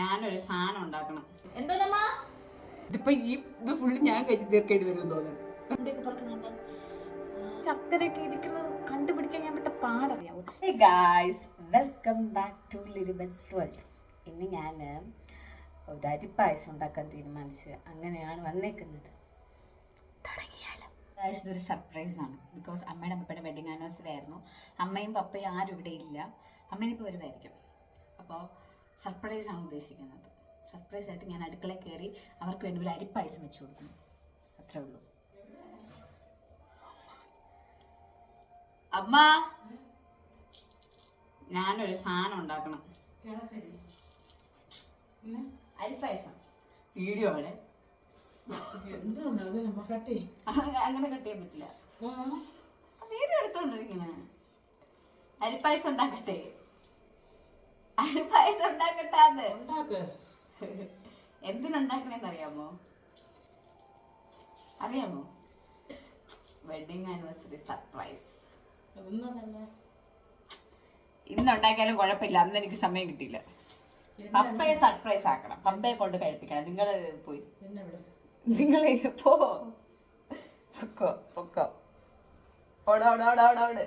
ഞാനൊരു സാധനം ഉണ്ടാക്കണം. എന്തോന്നമ്മ ഇതിപ്പോ ഈ ഇത് ഫുള്ള് ഞാൻ കഴിച്ച് തീർക്കേണ്ടി വരും തോന്നുന്നു. ചക്കരയൊക്കെ ഇരിക്കുന്നത് കണ്ടുപിടിക്കാൻ ഞാൻ പെട്ട പാടറിയാവും? Hey guys welcome back to ലിരിബൻസ് world ഇന്ന് ഞാൻ ഒരു അരിപ്പായസം ഉണ്ടാക്കാൻ തീരുമാനിച്ച് അങ്ങനെയാണ് വന്നേക്കുന്നത്. തുടങ്ങിയാലോ? ഗായ്സ് ഇതൊരു സർപ്രൈസ് ആണ്. ബിക്കോസ് അമ്മയുടെ പപ്പയുടെ വെഡിങ് ആനിവേഴ്സറി ആയിരുന്നു. അമ്മയും പപ്പയും ആരും ഇവിടെ ഇല്ല. അമ്മേനിപ്പോൾ വരുമായിരിക്കും അപ്പോൾ സർപ്രൈസ് ആണ് ഉദ്ദേശിക്കുന്നത്. സർപ്രൈസ് ആയിട്ട് ഞാൻ അടുക്കളയിൽ കയറി അവർക്ക് വേണ്ടി ഒരു അരിപ്പായസം വെച്ചു കൊടുക്കും അത്രേ ഉള്ളൂ. അമ്മ! ഞാനൊരു സാധനം ഉണ്ടാക്കണം. അരിപ്പായസം. വീഡിയോ ആണ് അങ്ങനെ അങ്ങനെ കട്ട് ചെയ്യാൻ പറ്റില്ല. വീഡിയോ എടുത്തോണ്ടിരിക്കണേ അരിപ്പായസം ഉണ്ടാക്കട്ടെ. അരിപ്പായസം ഉണ്ടാക്കട്ടാന്ന് എന്തിനുണ്ടാക്കണേന്ന് അറിയാമോ? അറിയാമോ വെഡിങ് ആനിവേഴ്സറി സർപ്രൈസ് ഇന്നുണ്ടാക്കിയാലും കുഴപ്പമില്ല. അന്ന് എനിക്ക് സമയം കിട്ടിയില്ല. പപ്പയെ സർപ്രൈസ് ആക്കണം. പപ്പയെ കൊണ്ട് കഴിപ്പിക്കണം. നിങ്ങൾ പോയി. നിങ്ങൾ പോ. പൊക്കോ പൊക്കോ. ഓടോടോടോടോട്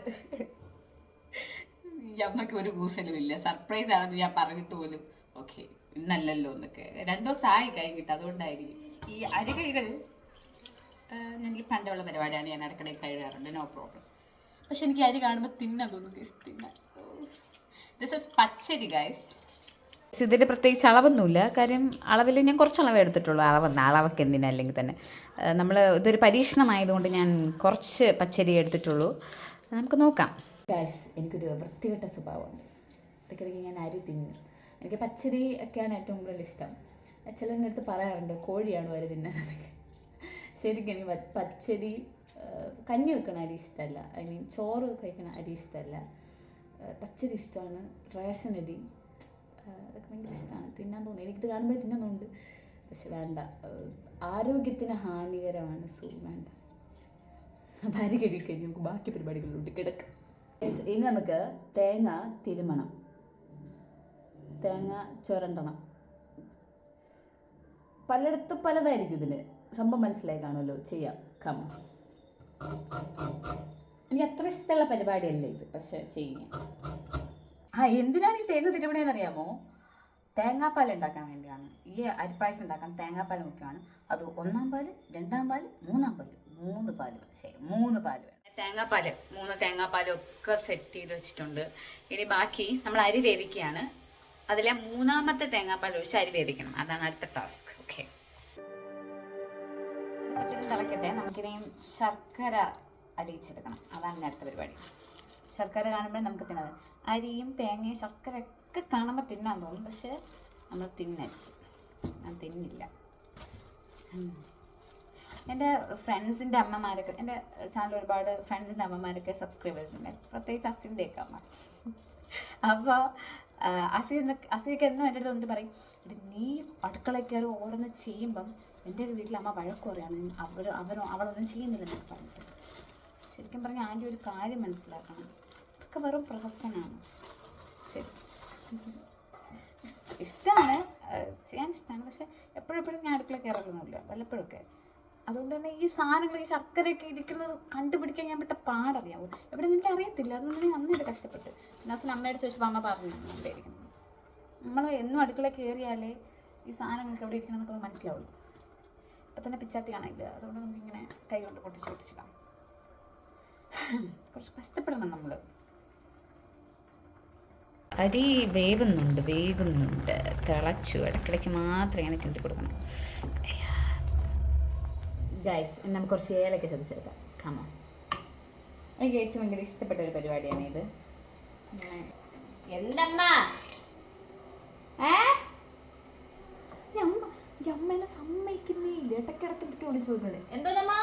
ഈ ഒരു കൂസലും ഇല്ല സർപ്രൈസ് ആണെന്ന് ഞാൻ പറഞ്ഞിട്ട് പോലും ഓക്കെ ഇന്നല്ലല്ലോ എന്നൊക്കെ. രണ്ടു ദിവസമായി കഴിഞ്ഞിട്ട് അതുകൊണ്ടായിരിക്കും. ഈ അരികൈകൾ എനിക്ക് പണ്ടുള്ള പരിപാടിയാണ് ഞാൻ ഇടയ്ക്കിടെ കഴുകാറുണ്ട് നോ പ്രോബ്ലം പക്ഷെ എനിക്ക് അരി കാണുമ്പോൾ തിന്നാൻ തോന്നുന്നു ദിസ് പച്ചരി ഗൈസ് ഇതിന്റെ പ്രത്യേകിച്ച് അളവൊന്നുമില്ല. കാര്യം അളവിൽ ഞാൻ കുറച്ച് അളവ് എടുത്തിട്ടുള്ളൂ. അളവെന്ന് അളവൊക്കെ എന്തിനാ അല്ലെങ്കിൽ തന്നെ. നമ്മൾ ഇതൊരു പരീക്ഷണമായതുകൊണ്ട് ഞാൻ കുറച്ച് പച്ചരി എടുത്തിട്ടുള്ളൂ. നമുക്ക് നോക്കാം. ഗൈസ് എനിക്കൊരു വൃത്തികെട്ട സ്വഭാവമുണ്ട്. ഇടയ്ക്കിടയ്ക്ക് ഞാൻ അരി തിന്നും. എനിക്ക് പച്ചരി ഒക്കെയാണ് ഏറ്റവും കൂടുതൽ ഇഷ്ടം. ചിലരുടെ അടുത്ത് പറയാറുണ്ട് കോഴിയാണ് വരെ തിന്നാനൊക്കെ. ശരിക്കും എനിക്ക് പച്ചരി കഞ്ഞി വെക്കണ അരി ഇഷ്ടമല്ല ഐ മീൻ ചോറ് കഴിക്കണ അരി ഇഷ്ടമല്ല പച്ചരി ഇഷ്ടമാണ്. റേഷൻ അരി അതൊക്കെ ഭയങ്കര ഇഷ്ടമാണ്. തിന്നാൻ തോന്നി. എനിക്കിത് കാണുമ്പോൾ തോന്നുന്നുണ്ട്. പക്ഷെ വേണ്ട. ആരോഗ്യത്തിന് ഹാനികരമാണ് സൂ വേണ്ട. അപ്പം അരി കഴുകിക്കഴിഞ്ഞ് നമുക്ക് ബാക്കി പരിപാടികളിലോട്ട് കിടക്കാം. ഇനി നമുക്ക് തേങ്ങ തിരുമണം. തേങ്ങ ചുരണ്ടണം. പലയിടത്തും പലതായിരിക്കും ഇതിന് സംഭവം മനസ്സിലായി കാണുമല്ലോ. ചെയ്യാം. കമ എനിക്ക് അത്ര ഇഷ്ടമുള്ള പരിപാടിയല്ല ഇത്. പക്ഷെ ചെയ്യാം. ആ എന്തിനാണ് ഈ തേങ്ങ തിരുമണേന്ന് അറിയാമോ? തേങ്ങാപ്പാൽ ഉണ്ടാക്കാൻ വേണ്ടിയാണ്. ഈ അരിപ്പായസം ഉണ്ടാക്കാൻ തേങ്ങാപ്പാൽ മുഖ്യമാണ്. അത് ഒന്നാം പാൽ രണ്ടാം പാൽ മൂന്നാം പാൽ. മൂന്ന് പാൽ. ശരി മൂന്ന് പാൽ വേണം. തേങ്ങാപ്പാൽ മൂന്ന് തേങ്ങാപ്പാലൊക്കെ സെറ്റ് ചെയ്ത് വെച്ചിട്ടുണ്ട്. ഇനി ബാക്കി നമ്മൾ അരി വേവിക്കുകയാണ്. അതിലെ മൂന്നാമത്തെ തേങ്ങാപ്പാൽ ഒഴിച്ച് അരി വേവിക്കണം. അതാണ് അടുത്ത ടാസ്ക് ഓക്കെ തിളക്കട്ടെ. നമുക്കിനിയും ശർക്കര അരിയിച്ചെടുക്കണം. അതാണ് അടുത്ത പരിപാടി. ശർക്കര കാണുമ്പോൾ നമുക്ക് തിന്നത്. അരിയും തേങ്ങയും ശർക്കര ഒക്കെ കാണുമ്പോൾ തിന്നാൻ തോന്നും. പക്ഷേ നമ്മൾ തിന്നരുത്. ഞാൻ തിന്നില്ല. എന്റെ ഫ്രണ്ട്സിന്റെ അമ്മമാരൊക്കെ എന്റെ ചാനൽ ഒരുപാട് ഫ്രണ്ട്സിന്റെ അമ്മമാരൊക്കെ സബ്സ്ക്രൈബ് ചെയ്തിട്ടുണ്ട്. പ്രത്യേകിച്ച് അസിന്റെയൊക്കെ അമ്മ. അപ്പോൾ അസി അസിയൊക്കെ എന്നും എന്റെ അടുത്ത് വന്നിട്ട് പറയും "എടി, നീ അടുക്കളയിൽ കയറി ഓരോന്ന് ചെയ്യുമ്പം എന്റെ ഒരു വീട്ടിൽ അമ്മ വഴക്ക് പറയാണ്. അവർ അവരോ അവളൊന്നും ചെയ്യുന്നില്ലെന്നൊക്കെ പറഞ്ഞിട്ട്. ശരിക്കും പറഞ്ഞാൽ ആന്റെ ഒരു കാര്യം മനസ്സിലാക്കണം. ഇതൊക്കെ വെറും പ്രഹസനാണ് ശരി. ഇഷ്ടമാണ്. ചെയ്യാൻ ഇഷ്ടമാണ്. പക്ഷെ എപ്പോഴെപ്പോഴും ഞാൻ അടുക്കള കയറലൊന്നുമില്ല വല്ലപ്പോഴൊക്കെ. അതുകൊണ്ട് തന്നെ ഈ സാധനങ്ങൾ ഈ ശർക്കരയൊക്കെ ഇരിക്കുന്നത് കണ്ടുപിടിക്കാൻ ഞാൻ പെട്ട പാടറിയാവും. എവിടെ നിനക്ക് അറിയത്തില്ല. അതുകൊണ്ട് ഞാൻ അന്നിട്ട് കഷ്ടപ്പെട്ട്. എന്നാസം അമ്മയോട് ചോദിച്ചപ്പോൾ അമ്മ പറഞ്ഞു നമ്മൾ എന്നും അടുക്കള കയറിയാലേ ഈ സാധനങ്ങൾക്ക് എവിടെ ഇരിക്കണം എന്നൊക്കെ മനസ്സിലാവുള്ളൂ. ഇപ്പം തന്നെ പിച്ചാത്തി കാണില്ല? അതുകൊണ്ട് നമുക്കിങ്ങനെ കൈ കൊണ്ട് പൊട്ടിച്ച് പൊട്ടിച്ചിടാം കുറച്ച് കഷ്ടപ്പെടണം നമ്മൾ അരി വേവുന്നുണ്ട് വേവുന്നുണ്ട്. തിളച്ചു. ഇടയ്ക്കിടയ്ക്ക് മാത്രം ഇങ്ങനെ കിണ്ടി കൊടുക്കണം. ഗൈസ് നമുക്ക് കുറച്ച് ഏലൊക്കെ ചതച്ചെടുക്കാം. കമോ എനിക്ക് ഏറ്റവും ഭയങ്കര ഇഷ്ടപ്പെട്ട ഒരു പരിപാടിയാണ് ഇത്. എന്തമ്മ? ഏ? ഈ അമ്മ ഈ അമ്മ എന്നെ സമ്മതിക്കുന്നേ ഇല്ല. ഇടയ്ക്കിടയ്ക്ക് ഇട്ട് വിളിച്ചു നോക്കുന്നത് എന്തോന്നമ്മ?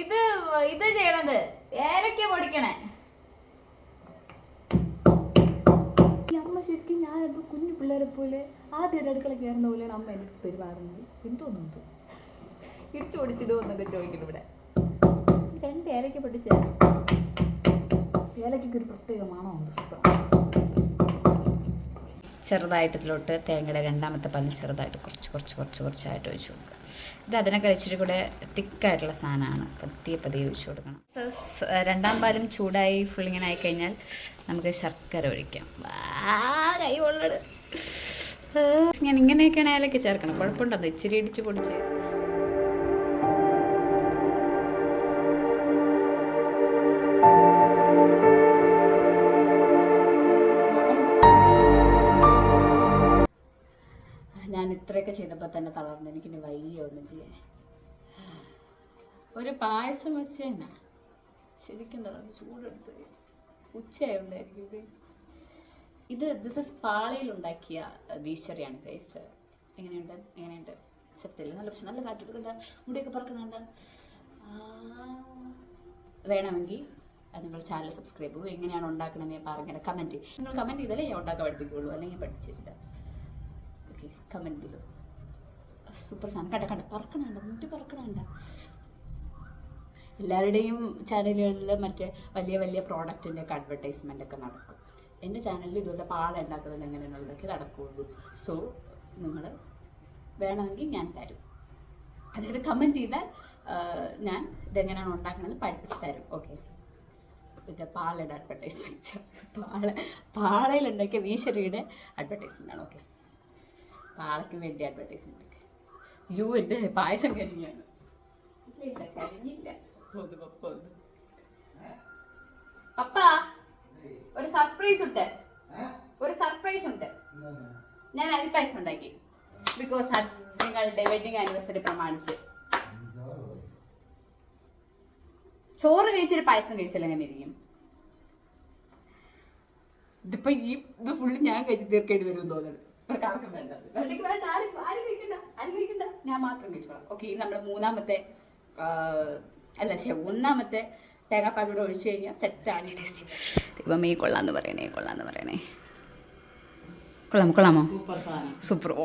ഇത് ഇത് ചെയ്യണത്. ഏലക്ക പൊടിക്കണേ. ശരിക്കും ഞാനെന്തോ കുഞ്ഞു പിള്ളേരെ പോലെ ആദ്യമായിട്ട് അടുക്കള കയറുന്ന പോലെയാണ് അമ്മ എന്റെ പെരുമാറുന്നത്. എന്തോന്നു ഇടിച്ചോടിച്ചിടുമോ എന്നൊക്കെ ചോദിക്കുന്നു ഇവിടെ. രണ്ട് ഏലയ്ക്ക് പൊട്ടിച്ച ഏലയ്ക്കൊക്കെ ഒരു പ്രത്യേക മണമുണ്ട് സൂപ്പർ ചെറുതായിട്ട് ഇതിലോട്ട് തേങ്ങയുടെ രണ്ടാമത്തെ പല്ല് ചെറുതായിട്ട് കുറച്ച് കുറച്ച് കുറച്ച് കുറച്ചായിട്ട് ഒഴിച്ചു കൊടുക്കുക. ഇത് അതിനൊക്കെ ഇച്ചിരി കൂടെ തിക്കായിട്ടുള്ള സാധനമാണ്. പതിയെ പതിയെ ഒഴിച്ചു കൊടുക്കണം. സസ്, രണ്ടാം പാലും ചൂടായി ഫുള്ളിങ്ങനെ ആയിക്കഴിഞ്ഞാൽ നമുക്ക് ശർക്കര ഒഴിക്കാം. കൈ പൊള്ളട്. ഞാൻ ഇങ്ങനെയൊക്കെയാണ് അതിലേക്ക് ചേർക്കണം കുഴപ്പമുണ്ടോ? ഇച്ചിരി ഇടിച്ച് പൊടിച്ച്. ഞാൻ ഇത്രയൊക്കെ ചെയ്തപ്പോൾ തന്നെ തളർന്നു. എനിക്കിനി വയ്യ ഒന്നും ചെയ്യാൻ. ഒരു പായസം വെച്ച് തന്നെ. ശരിക്കും തളർന്നു ചൂടെടുത്ത് ഉച്ചയായോണ്ടായിരിക്കും ഇത്. ഇത് ദിസ് ഇസ് പാളിയിൽ ഉണ്ടാക്കിയ വീശറിയാണ് ഗൈസ് എങ്ങനെയുണ്ട്? എങ്ങനെയുണ്ട്? സെറ്റല്ല? നല്ല പക്ഷെ നല്ല കാറ്റെടുക്കണ്ട മുടിയൊക്കെ പറക്കണുണ്ട് വേണമെങ്കിൽ നിങ്ങൾ ചാനൽ സബ്സ്ക്രൈബ് ചെയ്യും. എങ്ങനെയാണ് ഉണ്ടാക്കണമെന്ന് ഞാൻ പറഞ്ഞത് കമന്റ് നിങ്ങൾ കമന്റ് ചെയ്താലേ ഞാൻ ഉണ്ടാക്കാൻ പഠിപ്പിക്കുകയുള്ളൂ. അല്ലെങ്കിൽ പഠിച്ചിട്ടില്ല. ഓക്കെ കമന്റ് ബിലോ സൂപ്പർ സാധനം. കണ്ട കണ്ട? പറക്കണണ്ട? മുട്ടി പറക്കണണ്ട? എല്ലാവരുടെയും ചാനലുകളിൽ മറ്റേ വലിയ വലിയ പ്രോഡക്റ്റിന്റെ ഒക്കെ അഡ്വർടൈസ്മെന്റ് ഒക്കെ നടക്കും. എന്റെ ചാനലിൽ ഇതുപോലെ പാള ഉണ്ടാക്കുന്നത് എങ്ങനെയാണെന്നുള്ളതൊക്കെ നടക്കുകയുള്ളൂ സോ നിങ്ങൾ വേണമെങ്കിൽ ഞാൻ തരും. അതായത് കമന്റ് ചെയ്താൽ ഞാൻ ഇതെങ്ങനെയാണ് ഉണ്ടാക്കുന്നത് പഠിപ്പിച്ച് തരും. ഓക്കെ ഇത് പാളയുടെ അഡ്വർടൈസ്മെന്റ് പാള പാളയിലുണ്ടാക്കിയ വീശരിയുടെ അഡ്വർടൈസ്മെന്റ് ആണ്. ഓക്കെ പാളയ്ക്ക് വേണ്ടി അഡ്വർടൈസ്മെന്റ് ഒക്കെ. യു എന്റെ പായസം കരിഞ്ഞാണ്. ഇല്ല കരിഞ്ഞില്ല. പപ്പ ഒരു സർപ്രൈസ് ഉണ്ട്. ഒരു സർപ്രൈസ് ഉണ്ട്. ഞാൻ അരി പായസം ഉണ്ടാക്കി. ബിക്കോസ് നിങ്ങളുടെ വെഡിങ് ആനിവേഴ്സറി പ്രമാണിച്ച്. ചോറ് കഴിച്ചൊരു പായസം കഴിച്ചാൽ എങ്ങനെ ഇരിക്കും? ഇതിപ്പോ ഈ ഇത് ഫുള്ള് ഞാൻ കഴിച്ച് തീർക്കേണ്ടി വരും തോന്നുന്നു. ഇവർക്ക് ആർക്കും വേണ്ട വേണ്ടെങ്കിൽ വേണ്ട ആരും ആരും കഴിക്കണ്ട ആരും കഴിക്കണ്ട ഞാൻ മാത്രം കഴിച്ചോളാം ഓക്കെ ഈ നമ്മുടെ മൂന്നാമത്തെ അല്ല ശരി ഒന്നാമത്തെ തേങ്ങാപ്പാലൂടെ ഒഴിച്ചു കഴിഞ്ഞാൽ സെറ്റാണ് ഈ കൊള്ളാന്ന് പറയണേ കൊള്ളാന്ന് പറയണേ. കൊള്ളാമോ കൊള്ളാമോ? സൂപ്പർ ഓ